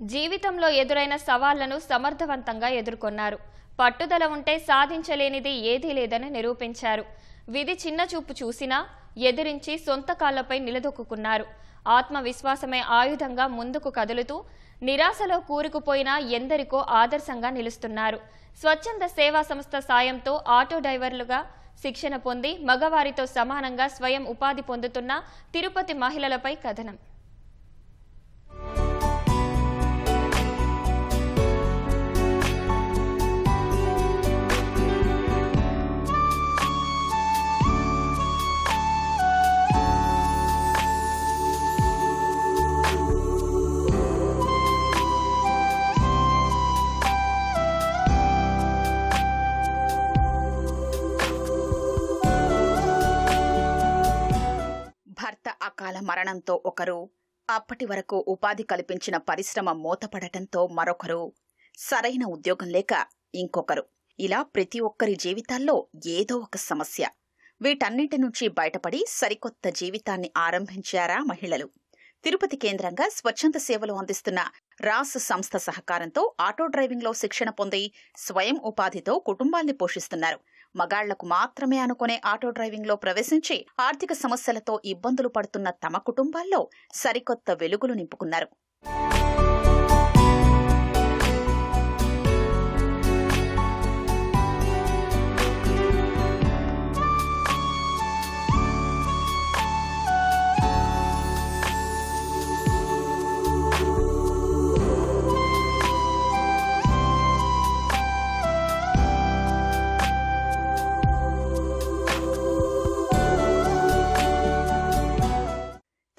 జీవితంలో ఎదురైన సవాళ్ళను సమర్థవంతంగా ఎదుర్కొన్నారు. పట్టుదల ఉంటే సాధించలేనిది ఏదీ లేదని నిరూపించారు. విధి చిన్న చూపు చూసినా ఎదిరించి సొంత కాళ్ళపై నిలదొక్కున్నారు ఆత్మవిశ్వాసమే ఆయుధంగా ముందుకు కదులుతూ నిరాశలో కూరుకుపోయినా ఎందరికో ఆదర్శంగా నిలుస్తున్నారు. స్వచ్ఛంద సేవా సంస్థ సాయంతో ఆటో డ్రైవర్లుగా శిక్షణ పొంది మగవారితో సమానంగా స్వయం ఉపాధి పొందుతున్న తిరుపతి మహిళలపై కథనం. మరణంతో ఒకరు అప్పటి వరకు ఉపాధి కల్పించిన పరిశ్రమ మూతపడటంతో మరొకరు సరైన ఉద్యోగం లేక ఇంకొకరు. ఇలా ప్రతి ఒక్కరి జీవితాల్లో ఏదో ఒక సమస్య. వీటన్నింటి నుంచి బయటపడి సరికొత్త జీవితాన్ని ఆరంభించారా మహిళలు? తిరుపతి కేంద్రంగా స్వచ్ఛంద సేవలు అందిస్తున్న రాస్ సంస్థ సహకారంతో ఆటో డ్రైవింగ్లో శిక్షణ పొంది స్వయం ఉపాధితో కుటుంబాన్ని పోషిస్తున్నారు. మగాళ్ళకు మాత్రమే అనుకునే ఆటో డ్రైవింగ్లో ప్రవేశించి ఆర్థిక సమస్యలతో ఇబ్బందులు పడుతున్న తమ కుటుంబాల్లో సరికొత్త వెలుగులు నింపుకున్నారు.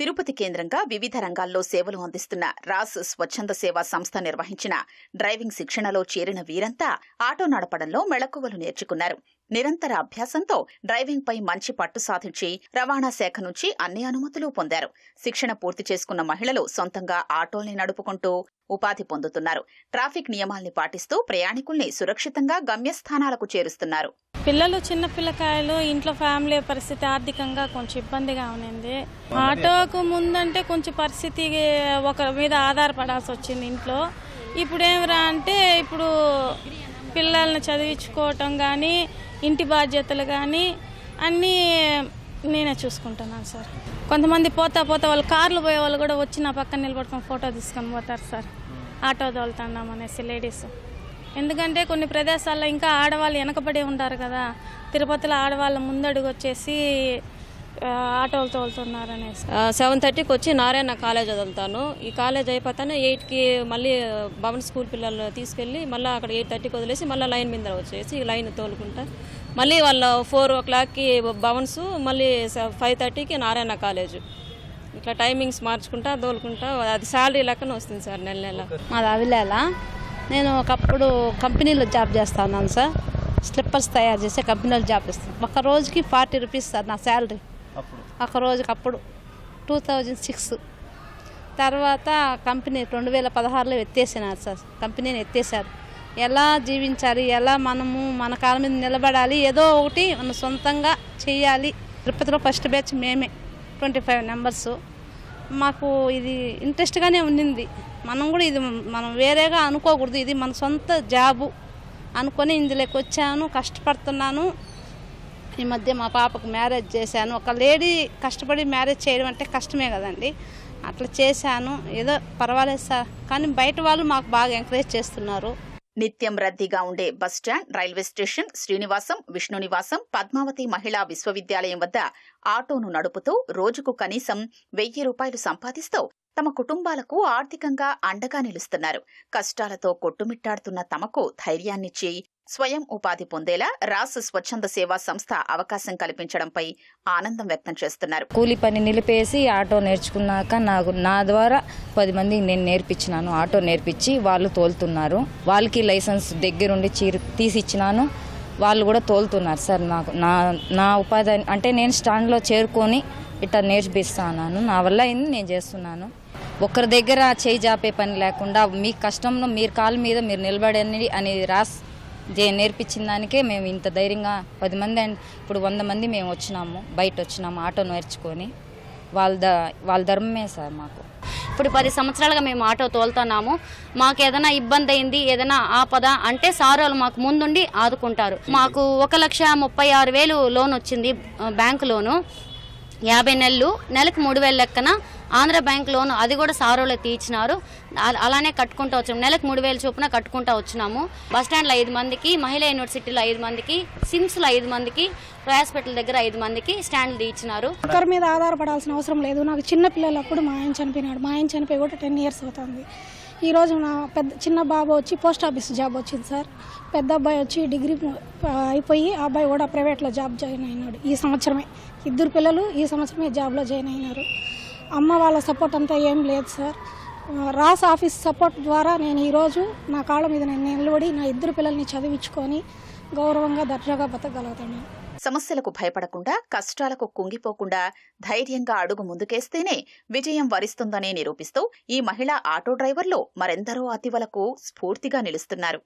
tener తిరుపతి కేంద్రంగా వివిధ రంగాల్లో సేవలు అందిస్తున్న రాస్ స్వచ్ఛంద సేవా సంస్థ నిర్వహించిన డ్రైవింగ్ శిక్షణలో చేరిన వీరంతా ఆటో నడపడంలో మెళకువలు నేర్చుకున్నారు. నిరంతర అభ్యాసంతో డ్రైవింగ్ పై మంచి పట్టు సాధించి రవాణా శాఖ నుంచి అన్ని అనుమతులు పొందారు. శిక్షణ పూర్తి చేసుకున్న మహిళలు సొంతంగా ఆటోల్ని నడుపుకుంటూ ఉపాధి పొందుతున్నారు. ట్రాఫిక్ నియమాల్ని పాటిస్తూ ప్రయాణికుల్ని సురక్షితంగా గమ్యస్థానాలకు చేరుస్తున్నారు. పిల్లలు చిన్న పిల్లకాయలు ఇంట్లో ఫ్యామిలీ పరిస్థితి ఆర్థికంగా కొంచెం ఇబ్బందిగా ఉన్నింది. ఆటోకు ముందంటే కొంచెం పరిస్థితి ఒకరి మీద ఆధారపడాల్సి వచ్చింది ఇంట్లో. ఇప్పుడు ఏమిరా అంటే ఇప్పుడు పిల్లల్ని చదివించుకోవటం కానీ ఇంటి బాధ్యతలు కానీ అన్నీ నేనే చూసుకుంటున్నాను సార్. కొంతమంది పోతా పోతా వాళ్ళు కార్లు పోయే వాళ్ళు కూడా వచ్చి నా పక్కన నిలబడుకొని ఫోటో తీసుకొని పోతారు సార్. ఆటో తోలుతున్నాం అనేసి లేడీస్. ఎందుకంటే కొన్ని ప్రదేశాల్లో ఇంకా ఆడవాళ్ళు వెనకబడి ఉంటారు కదా. తిరుపతిలో ఆడవాళ్ళ ముందడుగు వచ్చేసి ఆటోలు తోలుతున్నారు అనేసి సెవెన్ థర్టీకి వచ్చి నారాయణ కాలేజ్ వదులుతాను. ఈ కాలేజ్ అయిపోతానే ఎయిట్కి మళ్ళీ భవన్ స్కూల్ పిల్లలు తీసుకెళ్ళి మళ్ళీ అక్కడ ఎయిట్ థర్టీకి వదిలేసి మళ్ళీ లైన్ మీద వచ్చేసి లైన్ తోలుకుంటా. మళ్ళీ వాళ్ళ ఫోర్ ఓ క్లాక్కి భవన్స్ మళ్ళీ ఫైవ్ థర్టీకి నారాయణ కాలేజ్. ఇట్లా టైమింగ్స్ మార్చుకుంటా తోలుకుంటా అది శాలరీ లెక్కన వస్తుంది సార్ నెల నెల. మాది అవిలేల. నేను ఒకప్పుడు కంపెనీలో జాబ్ చేస్తా ఉన్నాను సార్. స్లిప్పర్స్ తయారు చేసే కంపెనీలో జాబ్ చేస్తాను ఒక రోజుకి ఫార్టీ రూపీస్ సార్ నా శాలరీ. ఒక రోజుకి అప్పుడు టూ థౌజండ్ సిక్స్. తర్వాత కంపెనీ రెండు వేల పదహారులో ఎత్తేసినారు సార్. కంపెనీని ఎత్తేసారు ఎలా జీవించాలి ఎలా మనము మన కాళ్ళ మీద నిలబడాలి ఏదో ఒకటి మన సొంతంగా చేయాలి. తిరుపతిలో ఫస్ట్ బ్యాచ్ మేమే ట్వంటీ ఫైవ్ నెంబర్స్ మాకు ఇది ఇంట్రెస్ట్గానే ఉండింది మనం కూడా ఇది మనం వేరేగా అనుకోకూడదు. ఇది మన సొంత జాబు అనుకొని ఇందులోకి వచ్చాను కష్టపడుతున్నాను. ఈ మధ్య మా పాపకు మ్యారేజ్ చేశాను. ఒక లేడీ కష్టపడి మ్యారేజ్ చేయడం అంటే కష్టమే కదండి. అట్లా చేశాను. ఏదో పర్వాలేదు సార్. కానీ బయట వాళ్ళు మాకు బాగా ఎంకరేజ్ చేస్తున్నారు. నిత్యం రద్దీగా ఉండే bus stand railway station Srinivasam Vishnu Nivasam Padmavati మహిళా విశ్వవిద్యాలయం వద్ద ఆటోను నడుపుతూ రోజుకు కనీసం వెయ్యి రూపాయలు సంపాదిస్తూ తమ కుటుంబాలకు ఆర్థికంగా అండగా నిలుస్తున్నారు. కష్టాలతో కొట్టుమిట్టాడుతున్న తమకు ధైర్యాన్నిచ్చి స్వయం ఉపాధి పొందేలా రాస్ స్వచ్ఛంద సేవా సంస్థ అవకాశం కల్పించడంపై ఆనందం వ్యక్తం చేస్తున్నారు. కూలి పని నిలిపేసి ఆటో నేర్చుకున్నాక నాకు నా ద్వారా పది మందికి నేను నేర్పించినాను. ఆటో నేర్పించి వాళ్ళు తోలుతున్నారు. వాళ్ళకి లైసెన్స్ దగ్గరుండి చీరు తీసిచ్చినాను. వాళ్ళు కూడా తోలుతున్నారు సార్ నాకు. నా నా ఉపాధి అంటే నేను స్టాండ్లో చేరుకొని ఇట్లా నేర్పిస్తాను నా వల్ల అయింది నేను చేస్తున్నాను. ఒకరి దగ్గర చేయి జాపే పని లేకుండా మీ కష్టంలో మీరు కాళ్ళ మీద మీరు నిలబడని అని రాసి జే- నేర్పించిన దానికే మేము ఇంత ధైర్యంగా పది మంది అండ్ ఇప్పుడు వంద మంది మేము వచ్చినాము బయట వచ్చినాము ఆటో నేర్చుకొని. వాళ్ళ ద వాళ్ళ ధర్మమే సార్ మాకు. ఇప్పుడు పది సంవత్సరాలుగా మేము ఆటో తోలుతున్నాము. మాకు ఏదైనా ఇబ్బంది అయింది ఏదైనా ఆపద అంటే సార్ వాళ్ళు మాకు ముందుండి ఆదుకుంటారు. మాకు ఒక లక్ష ముప్పై ఆరు వేలు లోన్ వచ్చింది బ్యాంకు లోను. యాభై నెలలు నెలకు మూడు వేల లెక్కన ఆంధ్ర బ్యాంక్ లోన్ అది కూడా సారోలో తీర్చినారు. అలానే కట్టుకుంటూ వచ్చాము నెలకు మూడు వేల చొప్పున కట్టుకుంటూ వచ్చినాము. బస్ స్టాండ్లో ఐదు మందికి మహిళా యూనివర్సిటీలో ఐదు మందికి సిమ్స్లో ఐదు మందికి హాస్పిటల్ దగ్గర ఐదు మందికి స్టాండ్లు తీర్చినారు. ఒకరి మీద ఆధారపడాల్సిన అవసరం లేదు. నాకు చిన్న పిల్లలప్పుడు మా ఆయన చనిపోయినాడు. మా ఆయన చనిపోయి కూడా టెన్ ఇయర్స్ అవుతుంది. ఈ రోజు నా పెద్ద చిన్న బాబు వచ్చి పోస్ట్ ఆఫీస్ జాబ్ వచ్చింది సార్. పెద్ద అబ్బాయి వచ్చి డిగ్రీ అయిపోయి ఆ అబ్బాయి కూడా ప్రైవేట్లో జాబ్ జాయిన్ అయినాడు. ఈ సంవత్సరమే. ఇద్దరు పిల్లలు ఈ సంవత్సరమే జాబ్లో జాయిన్ అయినారు. అమ్మ వాళ్ళ సపోర్ట్ అంతా ఏం లేదు సార్. రాస్ ఆఫీస్ సపోర్ట్ ద్వారా నేను ఈరోజు నా కాళ్ళ మీద నేను నిలబడి నా ఇద్దరు పిల్లల్ని చదివించుకొని గౌరవంగా దర్జాగా బతకగలుగుతాను. సమస్యలకు భయపడకుండా కష్టాలకు కుంగిపోకుండా ధైర్యంగా అడుగు ముందుకేస్తేనే విజయం వరిస్తుందని నిరూపిస్తూ ఈ మహిళా ఆటో డ్రైవర్లు మరెందరో అతివలకు స్ఫూర్తిగా నిలుస్తున్నారు.